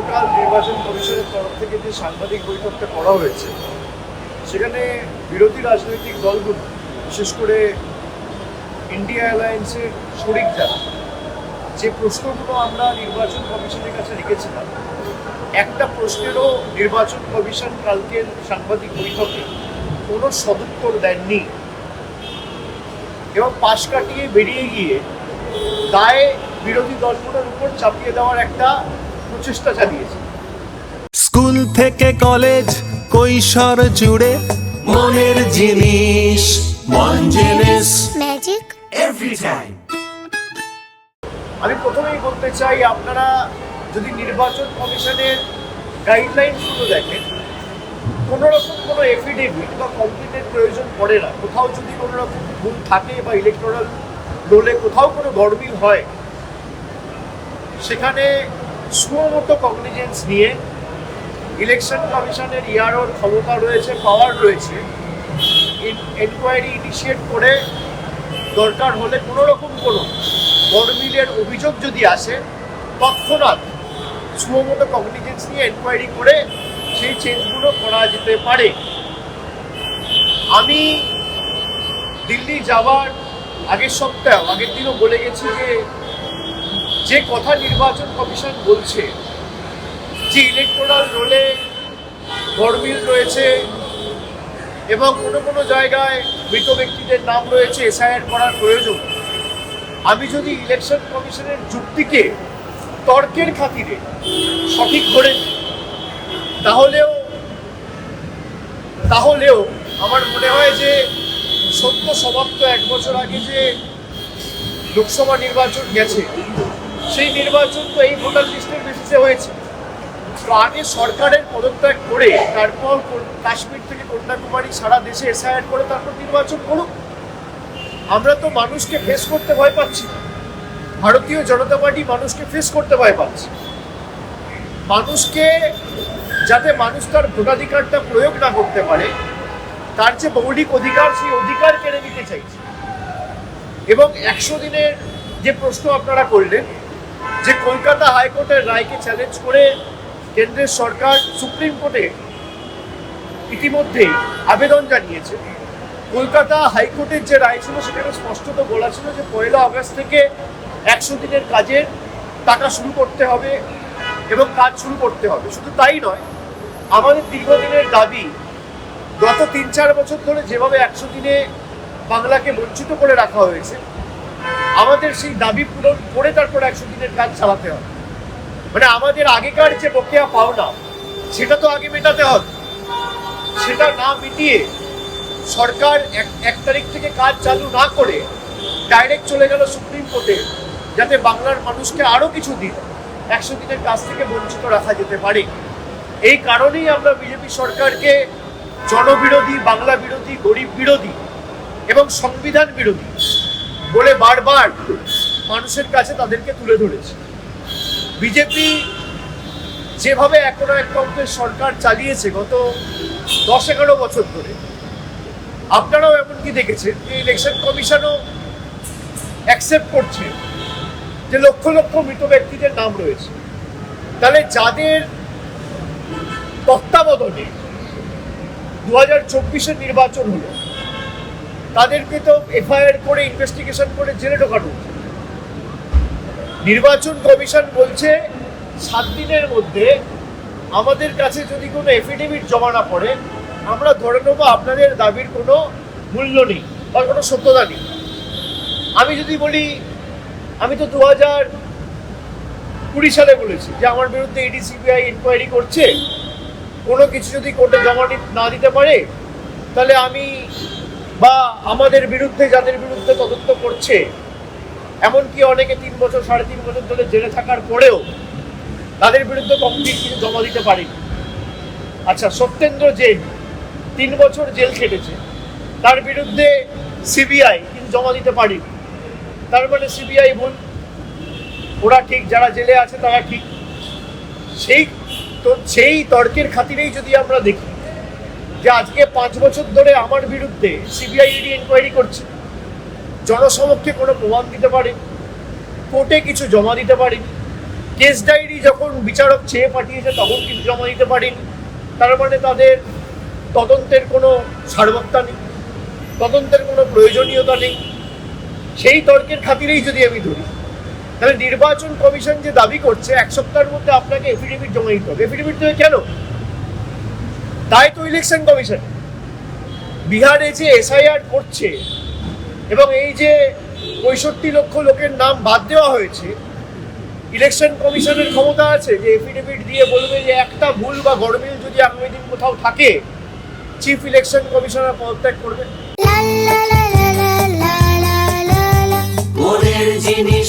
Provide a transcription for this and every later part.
গতকাল নির্বাচন কমিশনের তরফ থেকে যে সাংবাদিক বৈঠকটা করা হয়েছে, সেখানে বিরোধী রাজনৈতিক দলগুলো, বিশেষ করে ইন্ডিয়া অ্যালায়েন্সের শরিক যারা, যে প্রশ্নগুলো আমরা নির্বাচন কমিশনের কাছে রেখেছিলাম, একটা প্রশ্নেরও নির্বাচন কমিশন কালকের সাংবাদিক বৈঠকে কোনো সদুত্তর দেননি এবং পাশ কাটিয়ে বেরিয়ে গিয়ে দায়ে বিরোধী দলগুলোর উপর চাপিয়ে দেওয়ার একটা প্রচেষ্টা চালিয়েছে। স্কুল থেকে কলেজ কৈশোর জুড়ে মনের জিনিস মন জিনিস। ম্যাজিক এভরি টাইম আমি প্রথমেই বলতে চাই আপনারা যদি নির্বাচন কমিশনের গাইডলাইনগুলো দেখেন কোনো রকম কোনো এফিডেভিট বা কমপ্লেনের প্রয়োজন পড়ে না। কোথাও যদি কোনো রকম ভুল থাকে বা ইলেকট্রাল রোলে কোথাও কোনো গরমিল হয় সেখানে সুমতো কগনিজেন্স নিয়ে ইলেকশন কমিশনের ইয়ারোর ক্ষমতা রয়েছে পাওয়ার রয়েছে এনকোয়ারি ইনিশিয়েট করে দরকার হলে কোনো রকম কোনো গরমিলের অভিযোগ যদি আসে, তৎক্ষণাৎ সুমতো কগনিজেন্স নিয়ে এনকোয়ারি করে সেই চেঞ্জগুলো করা যেতে পারে। আমি দিল্লি যাওয়ার আগের সপ্তাহ, আগের দিনও বলে গেছি যে যে কথা নির্বাচন কমিশন বলছে, যে ইলেকটোরাল রোলে গরমিল রয়েছে এবং কোনো কোনো জায়গায় মৃত ব্যক্তিদের নাম রয়েছে এসআইআর করার প্রয়োজন। আমি যদি ইলেকশন কমিশনের যুক্তিকে তর্কের খাতিরে সঠিক করে তাহলেও তাহলেও আমার মনে হয় যে সত্য সমাপ্ত এক বছর আগে যে লোকসভা নির্বাচন গেছে সেই নির্বাচন তো এই ভোটার লিস্টের বেসিসে হয়েছে। তো আগে সরকারের পদত্যাগ করে তারপর কাশ্মীর থেকে কন্যাকুমারী সারা দেশে এসআইআর করে তারপর নির্বাচন করুক আমরা তো মানুষকে ফেস করতে ভয় পাচ্ছি। ভারতীয় জনতা পার্টি মানুষকে ফেস করতে ভয় পাচ্ছে। মানুষকে যাতে মানুষ তার ভোটাধিকারটা প্রয়োগ না করতে পারে, তার যে মৌলিক অধিকার সেই অধিকার কেড়ে নিতে চাইছে। এবং একশো দিনের যে প্রশ্ন আপনারা করলেন যে কলকাতা হাইকোর্টের রায়কে চ্যালেঞ্জ করে কেন্দ্রের সরকার সুপ্রিম কোর্টে ইতিমধ্যেই আবেদন জানিয়েছে। কলকাতা হাইকোর্টের যে রায় ছিল সেখানে স্পষ্টত বলা ছিল যে পয়লা আগস্ট থেকে একশো দিনের কাজের টাকা শুরু করতে হবে এবং কাজ শুরু করতে হবে। শুধু তাই নয়, আমাদের দীর্ঘদিনের দাবি গত তিন চার বছর ধরে যেভাবে একশো দিনে বাংলাকে বঞ্চিত করে রাখা হয়েছে আমাদের সেই দাবি পূরণ করে তারপর একশো দিনের কাজ চালাতে হবে। মানে আমাদের আগেকার যে বকেয়া পাওনা, সেটা তো আগে মেটাতে হবে। সেটা না মিটিয়ে সরকার এক তারিখ থেকে কাজ চালু না করে ডাইরেক্ট চলে গেল সুপ্রিম কোর্টে, যাতে বাংলার মানুষকে আরও কিছু দিন একশো দিনের কাজ থেকে বঞ্চিত রাখা যেতে পারে। এই কারণেই আমরা বিজেপি সরকারকে জনবিরোধী, বাংলা বিরোধী, গরিব বিরোধী এবং সংবিধান বিরোধী বলে বারবার মানুষের কাছে তাদেরকে তুলে ধরেছে। বিজেপি যেভাবে এখনও এক অঙ্কের সরকার চালিয়েছে গত দশ এগারো বছর ধরে, আপনারাও এমনকি দেখেছেন যে ইলেকশন কমিশনও অ্যাকসেপ্ট করছে যে লক্ষ লক্ষ মৃত ব্যক্তিদের নাম রয়েছে। তাহলে যাদের তত্ত্বাবধানে দু হাজার চব্বিশের নির্বাচন হলো তাদেরকে তো এফআইআর করে ইনভেস্টিগেশন করে জেলে ঢোকানো। নির্বাচন কমিশন বলছে, সাত দিনের মধ্যে আমাদের কাছে যদি কোনো এফিডেভিট জমা না পড়ে, আমরা ধরে নেব আপনাদের দাবির কোনো মূল্য নেই বা কোনো সত্যতা নেই আমি যদি বলি, আমি তো দু হাজার কুড়ি সালে বলেছি যে আমার বিরুদ্ধে ইডি, সিবিআই ইনকোয়ারি করছে কোনো কিছু যদি কোর্টে জমা না দিতে পারে, তাহলে আমি বা আমাদের বিরুদ্ধে যাদের বিরুদ্ধে তদন্ত করছে, এমনকি অনেকে তিন বছর, সাড়ে তিন বছর ধরে জেলে থাকার পরেও তাদের বিরুদ্ধে কমপ্লিট কিছু জমা দিতে পারিনি। আচ্ছা সত্যেন্দ্র জৈন তিন বছর জেল খেটেছে। তার বিরুদ্ধে সিবিআই কিন্তু জমা দিতে পারেনি। তার মানে সিবিআই ভুল ওরা ঠিক, যারা জেলে আছে তারা ঠিক। সেই তো, সেই তর্কের খাতিরেই যদি আমরা দেখি যে আজকে পাঁচ বছর ধরে আমার বিরুদ্ধে সিবিআই ইডি ইনকোয়ারি করছে। জনসমক্ষে কোনো প্রমাণ দিতে পারে কোর্টে কিছু জমা দিতে পারেনি। কেস ডায়েরি যখন বিচারক চেয়ে পাঠিয়েছে তখন কিছু জমা দিতে পারেনি। তার মানে তাদের তদন্তের কোনো সার্বত্তা নেই। তদন্তের কোনো প্রয়োজনীয়তা নেই। সেই তর্কের খাতিরেই যদি আমি ধরি, তাহলে নির্বাচন কমিশন যে দাবি করছে, এক সপ্তাহের মধ্যে আপনাকে এফিডেভিট জমা দিতে হবে। এফিডেভিট দেবে কেন? তাই তো ইলেকশন কমিশন বিহারে যে এসআইআর করছে এবং এই যে পঁয়ষট্টি লক্ষ লোকের নাম বাদ দেওয়া হয়েছে ইলেকশন কমিশনের ক্ষমতা আছে যে এফিডেভিট দিয়ে বলবে যে একটা ভুল বা গরমিল যদি আগামী দিন কোথাও থাকে চিফ ইলেকশন কমিশনার পদত্যাগ করবে। জিনিস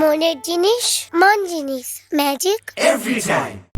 মনের জিনিস মন জিনিস। Magic every time